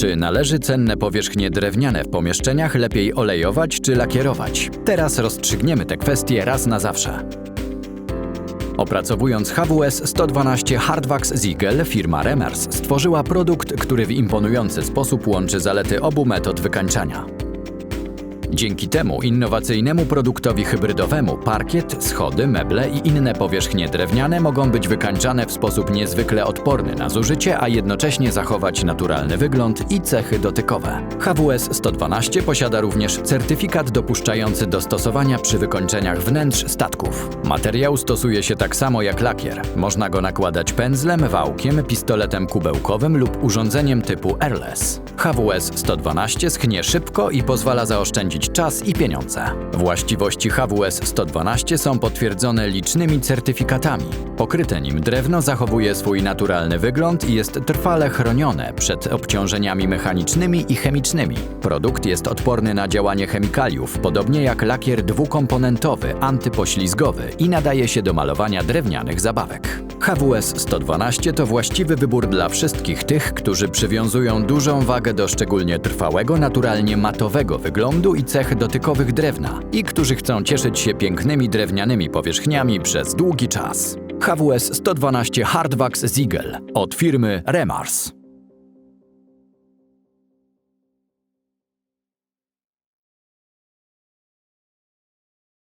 Czy należy cenne powierzchnie drewniane w pomieszczeniach lepiej olejować czy lakierować? Teraz rozstrzygniemy te kwestie raz na zawsze. Opracowując HWS 112 Hardwax Ziegel, firma Remers stworzyła produkt, który w imponujący sposób łączy zalety obu metod wykańczania. Dzięki temu innowacyjnemu produktowi hybrydowemu parkiet, schody, meble i inne powierzchnie drewniane mogą być wykańczane w sposób niezwykle odporny na zużycie, a jednocześnie zachować naturalny wygląd i cechy dotykowe. HWS 112 posiada również certyfikat dopuszczający do stosowania przy wykończeniach wnętrz statków. Materiał stosuje się tak samo jak lakier. Można go nakładać pędzlem, wałkiem, pistoletem kubełkowym lub urządzeniem typu airless. HWS 112 schnie szybko i pozwala zaoszczędzić czas i pieniądze. Właściwości HWS 112 są potwierdzone licznymi certyfikatami. Pokryte nim drewno zachowuje swój naturalny wygląd i jest trwale chronione przed obciążeniami mechanicznymi i chemicznymi. Produkt jest odporny na działanie chemikaliów, podobnie jak lakier dwukomponentowy, antypoślizgowy i nadaje się do malowania drewnianych zabawek. HWS 112 to właściwy wybór dla wszystkich tych, którzy przywiązują dużą wagę do szczególnie trwałego, naturalnie matowego wyglądu i cech dotykowych drewna i którzy chcą cieszyć się pięknymi drewnianymi powierzchniami przez długi czas. HWS 112 Hardwax Ziegel od firmy Remars.